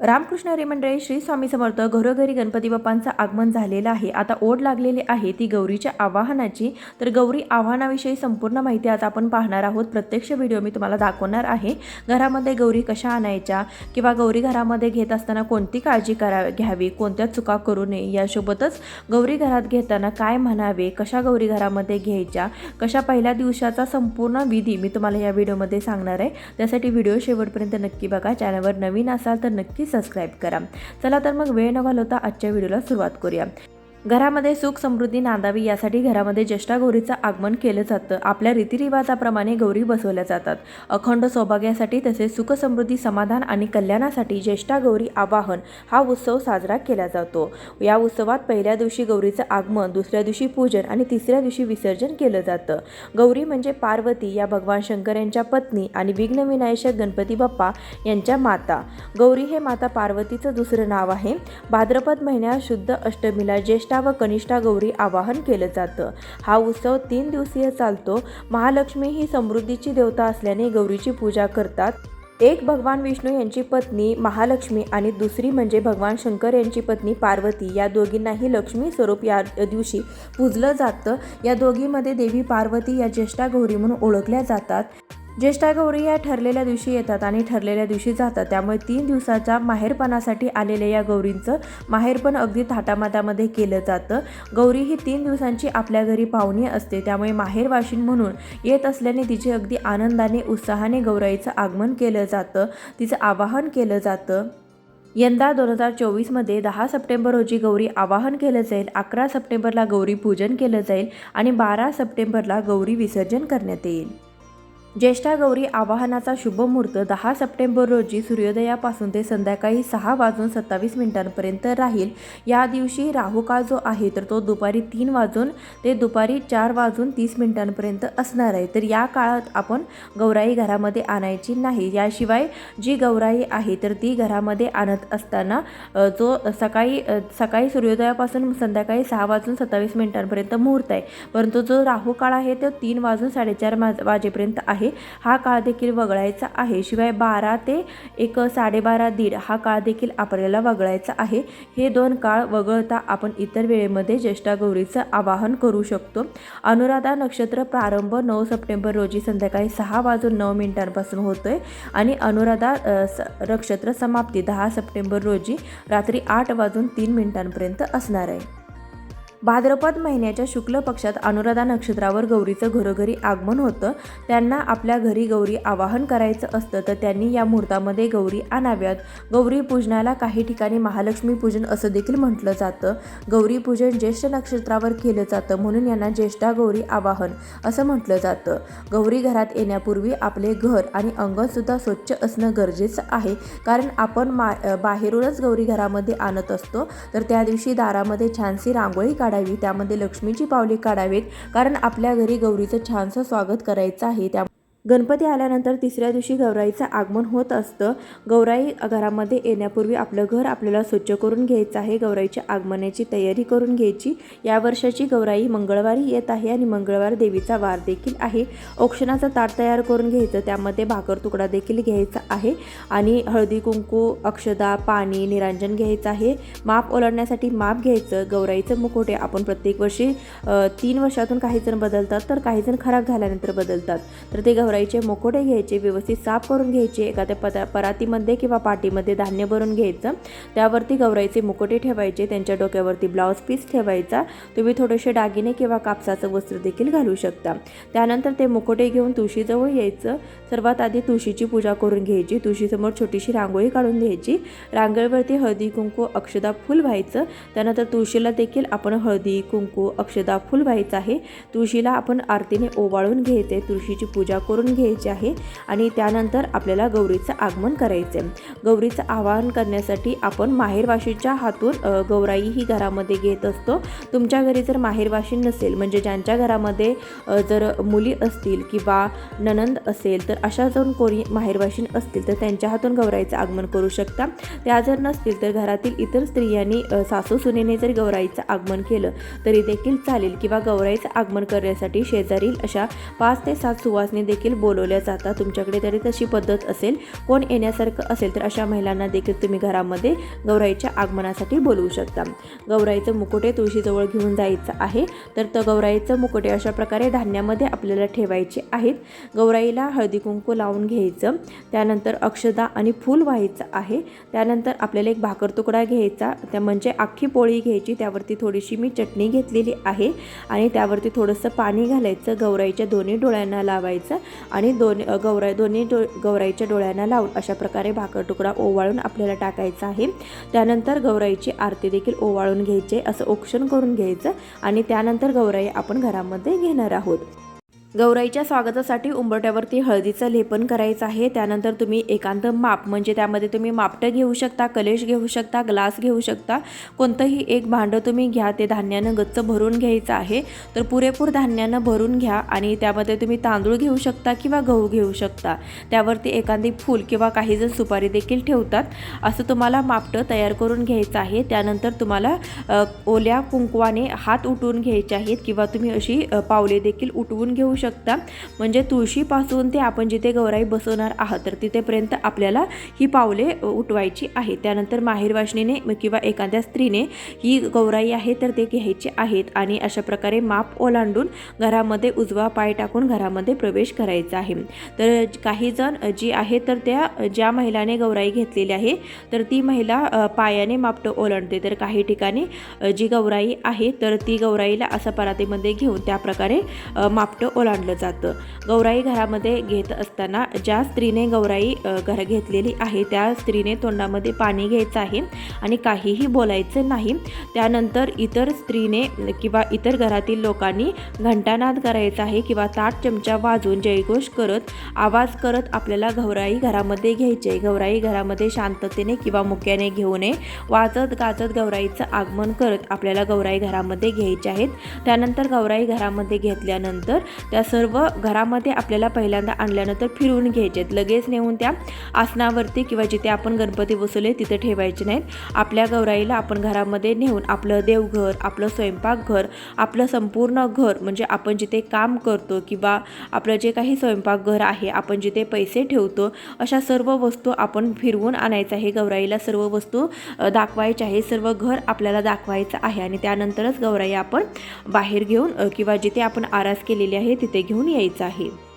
रामकृष्ण हरी मंडळी श्री स्वामी समर्थ घरोघरी गणपती बाप्पांचं आगमन झालेलं आहे. आता ओढ लागलेली आहे ती गौरीच्या आवाहनाची. तर गौरी आव्हानाविषयी संपूर्ण माहिती आज आपण पाहणार आहोत. प्रत्यक्ष व्हिडिओ मी तुम्हाला दाखवणार आहे. घरामध्ये गौरी कशा आणायच्या किंवा गौरी घरामध्ये घेत असताना कोणती काळजी करा घ्यावी कोणत्या चुका करू नये यासोबतच गौरी घरात घेताना काय म्हणावे कशा गौरी घरामध्ये घ्यायच्या कशा पहिल्या दिवसाचा संपूर्ण विधी मी तुम्हाला या व्हिडिओमध्ये सांगणार आहे. त्यासाठी व्हिडिओ शेवटपर्यंत नक्की बघा. चॅनलवर नवीन असाल तर नक्की सबस्क्राईब करा. चला तर मग वेळ न घालवता आजच्या व्हिडिओला सुरुवात करूया. घरामध्ये सुख समृद्धी नांदावी यासाठी घरामध्ये ज्येष्ठा गौरीचं आगमन केलं जातं. आपल्या रीतिरिवाजाप्रमाणे गौरी बसवल्या जातात. अखंड सौभाग्यासाठी तसेच सुख समृद्धी समाधान आणि कल्याणासाठी ज्येष्ठा गौरी आवाहन हा उत्सव साजरा केला जातो. या उत्सवात पहिल्या दिवशी गौरीचं आगमन दुसऱ्या दिवशी पूजन आणि तिसऱ्या दिवशी विसर्जन केलं जातं. गौरी म्हणजे पार्वती या भगवान शंकर यांच्या पत्नी आणि विघ्नविनायक गणपती बाप्पा यांच्या माता. गौरी हे माता पार्वतीचं दुसरं नाव आहे. भाद्रपद महिन्यात शुद्ध अष्टमीला ज्येष्ठ व कनिष्ठा गौरी आवाहन केलं जातं. हा उत्सव तीन दिवसीय चालतो. महालक्ष्मी ही समृद्धीची देवता असल्याने गौरीची पूजा करतात. एक भगवान विष्णू यांची पत्नी महालक्ष्मी आणि दुसरी म्हणजे भगवान शंकर यांची पत्नी पार्वती या दोघींनाही लक्ष्मी स्वरूप या दिवशी पूजलं जातं. या दोघीमध्ये देवी पार्वती या ज्येष्ठा गौरी म्हणून ओळखल्या जातात. ज्येष्ठा गौरी या ठरलेल्या दिवशी येतात आणि ठरलेल्या दिवशी जातात. त्यामुळे तीन दिवसाच्या माहेरपणासाठी आलेल्या या गौरींचं माहेरपण अगदी थाटामाटामध्ये केलं जातं. गौरी ही तीन दिवसांची आपल्या घरी पाहुणी असते. त्यामुळे माहेरवाशीन म्हणून येत असल्याने तिचे अगदी आनंदाने उत्साहाने गौराईचं आगमन केलं जातं. तिचं आवाहन केलं जातं. यंदा दोन हजार चोवीसमध्ये दहा सप्टेंबर रोजी गौरी आवाहन केलं जाईल अकरा सप्टेंबरला गौरी पूजन केलं जाईल आणि बारा सप्टेंबरला गौरी विसर्जन करण्यात येईल. ज्येष्ठा गौरी आवाहनाचा शुभ मुहूर्त दहा सप्टेंबर रोजी सूर्योदयापासून ते संध्याकाळी सहा वाजून सत्तावीस मिनिटांपर्यंत राहील. या दिवशी राहुकाळ जो आहे तर तो दुपारी तीन वाजून ते दुपारी चार वाजून तीस मिनिटांपर्यंत असणार आहे. तर या काळात आपण गौराई घरामध्ये आणायची नाही. याशिवाय जी गौराई आहे तर ती घरामध्ये आणत असताना जो सकाळी सकाळी सूर्योदयापासून संध्याकाळी सहा वाजून सत्तावीस मिनिटांपर्यंत मुहूर्त आहे. परंतु जो राहुकाळ आहे तो तीन वाजून साडेचार माज वाजेपर्यंत आहे. हा काळ देखील वगळायचा आहे. शिवाय बारा ते एक साडेबारा दीड हा काळ देखील आपल्याला वगळायचा आहे. हे दोन काळ वगळता आपण इतर वेळेमध्ये ज्येष्ठा गौरीचं आवाहन करू शकतो. अनुराधा नक्षत्र प्रारंभ नऊ सप्टेंबर रोजी संध्याकाळी सहा वाजून नऊ मिनिटांपासून होतोय आणि अनुराधा स- नक्षत्र समाप्ती दहा सप्टेंबर रोजी रात्री आठ वाजून तीन मिनिटांपर्यंत असणार आहे. भाद्रपद महिन्याच्या शुक्ल पक्षात अनुराधा नक्षत्रावर गौरीचं घरोघरी आगमन होतं. त्यांना आपल्या घरी गौरी आवाहन करायचं असतं तर त्यांनी या मुहूर्तामध्ये गौरी आणाव्यात. गौरी पूजनाला काही ठिकाणी महालक्ष्मी पूजन असं देखील म्हटलं जातं. गौरी पूजन ज्येष्ठ नक्षत्रावर केलं जातं म्हणून यांना ज्येष्ठा गौरी आवाहन असं म्हटलं जातं. गौरी घरात येण्यापूर्वी आपले घर आणि अंगणसुद्धा स्वच्छ असणं गरजेचं आहे. कारण आपण मा बाहेरूनच गौरी घरामध्ये आणत असतो. तर त्या दिवशी दारामध्ये छानशी रांगोळी काढावी. त्यामध्ये लक्ष्मीची पावले काढावीत कारण आपल्या घरी गौरीचं छानसं स्वागत करायचं आहे. त्या गणपती आल्यानंतर तिसऱ्या दिवशी गौराईचं आगमन होत असतं. गौराई घरामध्ये येण्यापूर्वी आपलं घर आपल्याला स्वच्छ करून घ्यायचं आहे. गौराईच्या आगमनाची तयारी करून घ्यायची. या वर्षाची गौराई मंगळवारी येत आहे आणि मंगळवार देवीचा वार देखील आहे. औक्षणाचं ताट तयार करून घ्यायचं. त्यामध्ये भाकर तुकडा देखील घ्यायचा आहे. आणि हळदी कुंकू अक्षदा पाणी निरांजन घ्यायचं आहे. माप ओलांडण्यासाठी माप घ्यायचं. गौराईचं मुखोटे आपण प्रत्येक वर्षी तीन वर्षातून काही जण बदलतात तर काही जण खराब झाल्यानंतर बदलतात. तर ते गौराई गौराईचे मुखोटे घ्यायचे व्यवस्थित साफ करून घ्यायचे एखाद्या पदा परातीमध्ये किंवा पाटीमध्ये धान्य भरून घ्यायचं. त्यावरती गौराईचे मुकुटे ठेवायचे त्यांच्या डोक्यावरती ब्लाऊज पीस ठेवायचा. तुम्ही थोडेसे दागिने किंवा कापसाचं वस्त्र देखील घालू शकता. त्यानंतर ते मुकुटे घेऊन तुळशीजवळ यायचं. सर्वात आधी तुळशीची पूजा करून घ्यायची. तुळशीसमोर छोटीशी रांगोळी काढून घ्यायची. रांगोळीवरती हळदी कुंकू अक्षदा फुल व्हायचं. त्यानंतर तुळशीला देखील आपण हळदी कुंकू अक्षदा फुल व्हायचं आहे. तुळशीला आपण आरतीने ओवाळून घ्यायचे. तुळशीची पूजा करून घ्यायची आहे आणि त्यानंतर आपल्याला गौरीचं आगमन करायचं आहे गौरीचं आवाहन करण्यासाठी आपण माहेरवाशीच्या हातून गौराई ही घरामध्ये घेत असतो. तुमच्या घरी जर माहेरवाशी नसेल म्हणजे ज्यांच्या घरामध्ये जर मुली असतील किंवा ननंद असेल तर अशा जर कोणी माहेरवाशीन असतील तर त्यांच्या हातून गौराईचं आगमन करू शकता. त्या जर नसतील तर घरातील इतर स्त्रियांनी सासू सुनेने जर गौराईचं आगमन केलं तरी देखील चालेल. किंवा गौराईचं आगमन करण्यासाठी शेजारील अशा पाच ते सात सुवासने देखील देखील बोलवल्या जातात. तुमच्याकडे तरी तशी पद्धत असेल. कोण येण्यासारखं असेल तर अशा महिलांना देखील तुम्ही घरामध्ये गौराईच्या आगमनासाठी बोलवू शकता. गौराईचं मुकुटे तुळशीजवळ घेऊन जायचं आहे. तर त गौराईचं मुकुटे अशा प्रकारे धान्यामध्ये आपल्याला ठेवायचे आहेत. गौराईला हळदी कुंकू लावून घ्यायचं. त्यानंतर अक्षदा आणि फूल व्हायचं आहे. त्यानंतर आपल्याला एक भाकर तुकडा घ्यायचा. त्या म्हणजे अख्खी पोळी घ्यायची. त्यावरती थोडीशी मी चटणी घेतलेली आहे. आणि त्यावरती थोडंसं पाणी घालायचं. गौराईच्या दोन्ही डोळ्यांना लावायचं. आणि दोन गौराई दोन्ही डो गौराईच्या डोळ्यांना लावून अशा प्रकारे भाकर तुकडा ओवाळून आपल्याला टाकायचा आहे. त्यानंतर गौराईची आरती देखील ओवाळून घ्यायचे असं औक्षण करून घ्यायचं आणि त्यानंतर गौराई आपण घरामध्ये घेणार आहोत. गौराईच्या स्वागतासाठी उंबरट्यावरती हळदीचं लेपन करायचं आहे. त्यानंतर तुम्ही एकांत माप म्हणजे त्यामध्ये तुम्ही मापटं घेऊ शकता कलेश घेऊ शकता ग्लास घेऊ शकता कोणतंही एक भांडं तुम्ही घ्या ते धान्यानं गच्च भरून घ्यायचं आहे. तर पुरेपूर धान्यानं भरून घ्या आणि त्यामध्ये तुम्ही तांदूळ घेऊ शकता किंवा गहू घेऊ शकता. त्यावरती एखादी फूल किंवा काही जण सुपारी देखील ठेवतात. असं तुम्हाला मापटं तयार करून घ्यायचं आहे. त्यानंतर तुम्हाला ओल्या कुंकवाने हात उठवून घ्यायचे आहेत किंवा तुम्ही अशी पावले देखील उठवून घेऊ शकता. म्हणजे तुळशीपासून ते आपण जिथे गौराई बसवणार आहात तर तिथेपर्यंत आपल्याला ही पावले उठवायची आहे त्यानंतर माहेरवाशिनीने किंवा एखाद्या स्त्रीने ही गौराई आहे तर ते घ्यायचे आहेत. आणि अशा प्रकारे माप ओलांडून घरामध्ये उजवा पाय टाकून घरामध्ये प्रवेश करायचा आहे. तर काही जण जी आहे तर त्या ज्या महिलाने गौराई घेतलेली आहे तर ती महिला पायाने मापटं ओलांडते. तर काही ठिकाणी जी गौराई आहे तर ती गौराईला असं परातीमध्ये घेऊन त्या प्रकारे ओलांड ओलांडलं जातं. गौराई घरामध्ये घेत असताना ज्या स्त्रीने गौराई घर घेतलेली आहे त्या स्त्रीने तोंडामध्ये पाणी घ्यायचं आहे आणि काहीही बोलायचं नाही. त्यानंतर इतर स्त्रीने किंवा इतर घरातील लोकांनी घंटानाद करायचा आहे किंवा ताट चमचा वाजून जयघोष करत आवाज करत आपल्याला गौराई घरामध्ये घ्यायची. आहे गौराई घरामध्ये शांततेने किंवा मुक्याने घेऊ नये. वाजत गाजत गौराईचं आगमन करत आपल्याला गौराई घरामध्ये घ्यायचे आहेत. त्यानंतर गौराई घरामध्ये घेतल्यानंतर त्या त्या सर्व घरामध्ये आपल्याला पहिल्यांदा आणल्यानंतर फिरवून घ्यायचे आहेत. लगेच नेऊन त्या आसनावरती किंवा जिथे आपण गणपती बसवले तिथे ठेवायचे नाहीत. आपल्या गौराईला आपण घरामध्ये नेऊन आपलं देवघर आपलं स्वयंपाकघर आपलं संपूर्ण घर म्हणजे आपण जिथे काम करतो किंवा आपलं जे काही स्वयंपाकघर आहे आपण जिथे पैसे ठेवतो अशा सर्व वस्तू आपण फिरवून आणायचं आहे. गौराईला सर्व वस्तू दाखवायच्या आहे. सर्व घर आपल्याला दाखवायचं आहे आणि त्यानंतरच गौराई आपण बाहेर घेऊन किंवा जिथे आपण आरास केलेली आहे तिथे घेऊन यायचं आहे.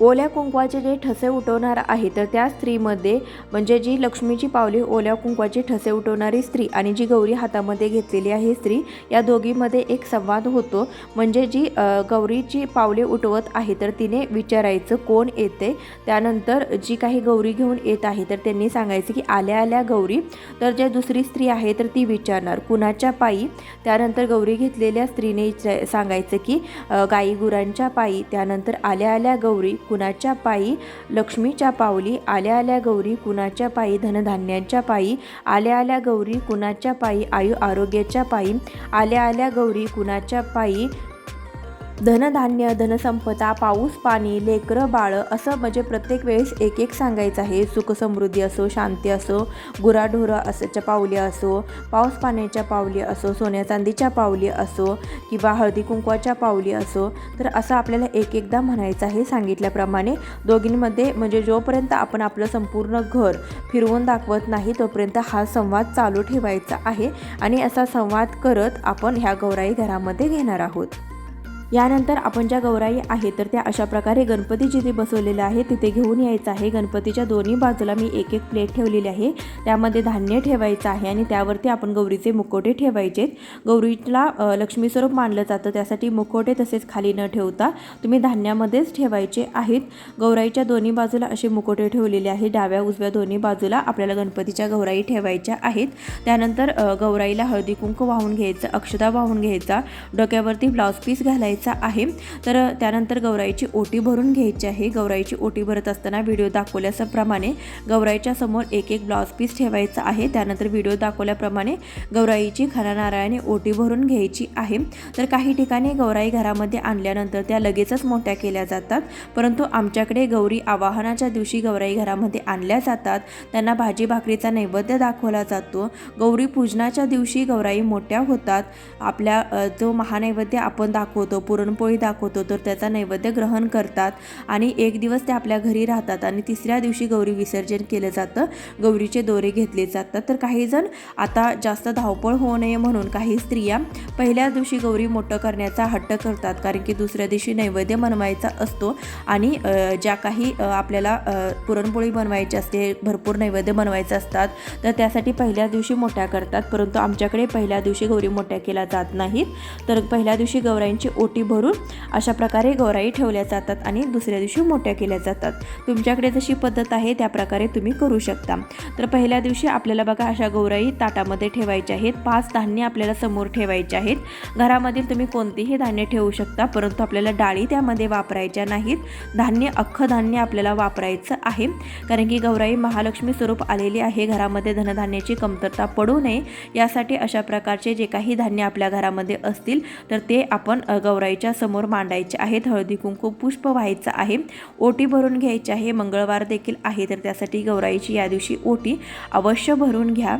ओल्या कुंकवाचे जे ठसे उठवणार आहे तर त्या स्त्रीमध्ये म्हणजे जी लक्ष्मीची पावली ओल्या कुंकवाचे ठसे उठवणारी स्त्री आणि जी गौरी हातामध्ये घेतलेली आहे स्त्री या दोघीमध्ये एक संवाद होतो. म्हणजे जी गौरीची पावले उठवत आहे तर तिने विचारायचं कोण येते? त्यानंतर जी काही गौरी घेऊन येत आहे तर त्यांनी सांगायचं की आल्या आल्या गौरी. तर जे दुसरी स्त्री आहे तर ती विचारणार कुणाच्या पायी? त्यानंतर गौरी घेतलेल्या स्त्रीने सांगायचं की गाई गुरांच्या पायी. त्यानंतर आल्या आल्या गौरी. कुणाच्या पायी? लक्ष्मीच्या पावली आल्या आल्या गौरी कुणाच्या पायी? धनधान्यांच्या पायी आल्या आल्या गौरी कुणाच्या पायी? आयु आरोग्याच्या पायी आल्या आल्या गौरी कुणाच्या पायी? धनधान्य धनसंपदा पाऊस पाणी लेकरं बाळं असं म्हणजे प्रत्येक वेळेस एक एक सांगायचं आहे. सुखसमृद्धी असो शांती असो गुराढोरं असच्या पावली असो पाऊस पाण्याच्या पावली असो सोन्या चांदीच्या पावली असो किंवा हळदी कुंकवाच्या पावली असो तर असं आपल्याला एक एकदा म्हणायचं आहे सांगितल्याप्रमाणे. दोघींमध्ये म्हणजे जोपर्यंत आपण आपलं संपूर्ण घर फिरवून दाखवत नाही तोपर्यंत हा संवाद चालू ठेवायचा आहे आणि असा संवाद करत आपण ह्या गौराई घरामध्ये घेणार आहोत. यानंतर आपण ज्या गौराई आहे तर त्या अशा प्रकारे गणपती जिथे बसवलेलं आहे तिथे घेऊन यायचं आहे. गणपतीच्या दोन्ही बाजूला मी एक एक प्लेट ठेवलेली आहे. त्यामध्ये धान्य ठेवायचं आहे आणि त्यावरती आपण गौरीचे मुखोटे ठेवायचेत गौरीला लक्ष्मीस्वरूप लक्ष्मी स्वरूप मानलं जातं. त्यासाठी मुखोटे तसेच खाली न ठेवता तुम्ही धान्यामध्येच ठेवायचे आहेत. गौराईच्या दोन्ही बाजूला असे मुखोटे ठेवलेले आहे. डाव्या उजव्या दोन्ही बाजूला आपल्याला गणपतीच्या गौराई ठेवायच्या आहेत. त्यानंतर गौराईला हळदी कुंकू वाहून घ्यायचं अक्षता वाहून घ्यायचा डोक्यावरती ब्लाऊज पीस घालायचा आहे. तर त्यानंतर गौराईची ओटी भरून घ्यायची आहे. गौराईची ओटी भरत असताना व्हिडिओ दाखवल्याप्रमाणे गौराईच्या समोर एक एक ब्लाऊज पीस ठेवायचा आहे. त्यानंतर व्हिडिओ दाखवल्याप्रमाणे गौराईची खरा नारळाने ओटी भरून घ्यायची आहे. तर काही ठिकाणी गौराई घरामध्ये आणल्यानंतर त्या लगेचच मोठ्या केल्या जातात. परंतु आमच्याकडे गौरी आवाहनाच्या दिवशी गौराई घरामध्ये आणल्या जातात. त्यांना भाजी भाकरीचा नैवेद्य दाखवला जातो. गौरी पूजनाच्या दिवशी गौराई मोठ्या होतात. आपल्या जो महानैवेद्य आपण दाखवतो पुरणपोळी दाखवतो तर त्याचा नैवेद्य ग्रहण करतात आणि एक दिवस ते आपल्या घरी राहतात आणि तिसऱ्या दिवशी गौरी विसर्जन केलं जातं गौरीचे दोरे घेतले जातात. तर काही जण आता जास्त धावपळ होऊ नये म्हणून काही स्त्रिया पहिल्या दिवशी गौरी मोठं करण्याचा हट्ट करतात कारण की दुसऱ्या दिवशी नैवेद्य बनवायचा असतो आणि ज्या काही आपल्याला पुरणपोळी बनवायची असते भरपूर नैवेद्य बनवायचे असतात तर त्यासाठी पहिल्या दिवशी मोठ्या करतात. परंतु आमच्याकडे पहिल्या दिवशी गौरी मोठ्या केल्या जात नाहीत. तर पहिल्या दिवशी गौराईंची ओटी भरून अशा प्रकारे गौराई ठेवल्या जातात आणि दुसऱ्या दिवशी मोठ्या केल्या जातात. तुमच्याकडे जशी पद्धत आहे त्या प्रकारे तुम्ही करू शकता. तर पहिल्या दिवशी आपल्याला बघा अशा गौराई ताटामध्ये ठेवायच्या आहेत. पाच धान्य आपल्याला समोर ठेवायचे आहेत. घरामधील तुम्ही कोणतेही धान्य ठेवू शकता परंतु आपल्याला डाळी त्यामध्ये वापरायच्या नाहीत. धान्य अख्खं धान्य आपल्याला वापरायचं आहे. कारण की गौराई महालक्ष्मी स्वरूप आलेली आहे. घरामध्ये धनधान्याची कमतरता पडू नये. यासाठी अशा प्रकारचे जे काही धान्य आपल्या घरामध्ये असतील तर ते आपण गौराई गौराईच्या समोर मांडायचे आहेत. हळदी कुंकू पुष्प व्हायचं आहे. ओटी भरून घ्यायची आहे. मंगळवार देखील आहे तर त्यासाठी गौराईची या दिवशी ओटी अवश्य भरून घ्या.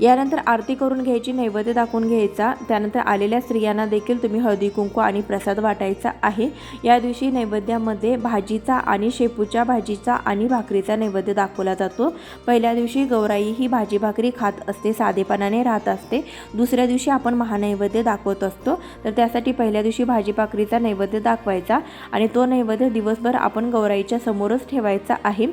यानंतर आरती करून घ्यायची नैवेद्य दाखवून घ्यायचा. त्यानंतर आलेल्या स्त्रियांना देखील तुम्ही हळदी कुंकू आणि प्रसाद वाटायचा आहे. या दिवशी नैवेद्यामध्ये भाजीचा आणि शेपूच्या भाजीचा आणि भाकरीचा नैवेद्य दाखवला जातो. पहिल्या दिवशी गौराई ही भाजी भाकरी खात असते साधेपणाने राहत असते. दुसऱ्या दिवशी आपण महानैवेद्य दाखवत असतो. तर त्यासाठी पहिल्या दिवशी भाजी भाकरीचा नैवेद्य दाखवायचा आणि तो नैवेद्य दिवसभर आपण गौराईच्या समोरच ठेवायचा आहे.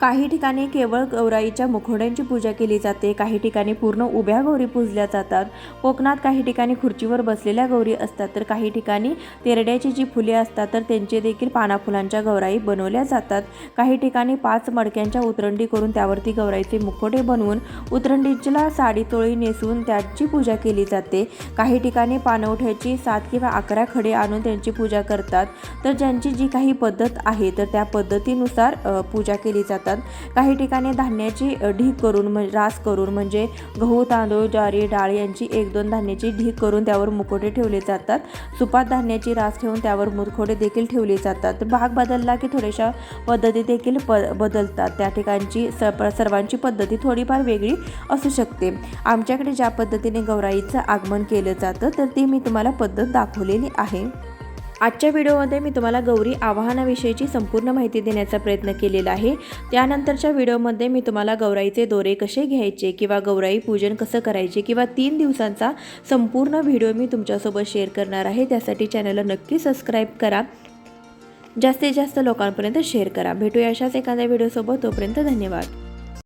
काही ठिकाणी केवळ गौराईच्या मुखोड्यांची पूजा केली जाते काही ठिकाणी पूर्ण उभ्या गौरी पूजल्या जातात. कोकणात काही ठिकाणी खुर्चीवर बसलेल्या गौरी असतात तर काही ठिकाणी तेरड्याची जी फुले असतात तर त्यांचे देखील पानाफुलांच्या गौराई बनवल्या जातात. काही ठिकाणी पाच मडक्यांच्या उतरंडी करून त्यावरती गौराईचे मुखोटे बनवून उतरंडीला साडी तोळी नेसून त्याची पूजा केली जाते. काही ठिकाणी पानवठ्याची सात किंवा अकरा खडे आणून त्यांची पूजा करतात. तर ज्यांची जी काही पद्धत आहे तर त्या पद्धतीनुसार पूजा केली जातात. काही ठिकाणी धान्याची ढीक ढीग करून म्हणजे रास करून म्हणजे गहू तांदूळ ज्वारी डाळ यांची एक दोन धान्याची ढीग करून त्यावर मुकोटे ठेवले जातात. सुपात धान्याची रास ठेवून त्यावर मुखोटे देखील ठेवले जातात. भाग बदलला की थोड्याशा पद्धती देखील प बदलतात. त्या ठिकाणची स सर्वांची पद्धती थोडीफार वेगळी असू शकते. आमच्याकडे ज्या पद्धतीने गौराईचं आगमन केलं जातं तर ती मी तुम्हाला पद्धत दाखवलेली आहे. आजच्या व्हिडिओमध्ये मी तुम्हाला गौरी आवाहनाविषयीची संपूर्ण माहिती देण्याचा प्रयत्न केलेला आहे. त्यानंतरच्या व्हिडिओमध्ये मी तुम्हाला गौराईचे दोरे कसे घ्यायचे किंवा गौराई पूजन कसं करायचे किंवा तीन दिवसांचा संपूर्ण व्हिडिओ मी तुमच्यासोबत शेअर करणार आहे. त्यासाठी चॅनलला नक्की सबस्क्राईब करा. जास्तीत जास्त लोकांपर्यंत शेअर करा. भेटूया अशाच एखाद्या व्हिडिओसोबत. तोपर्यंत धन्यवाद.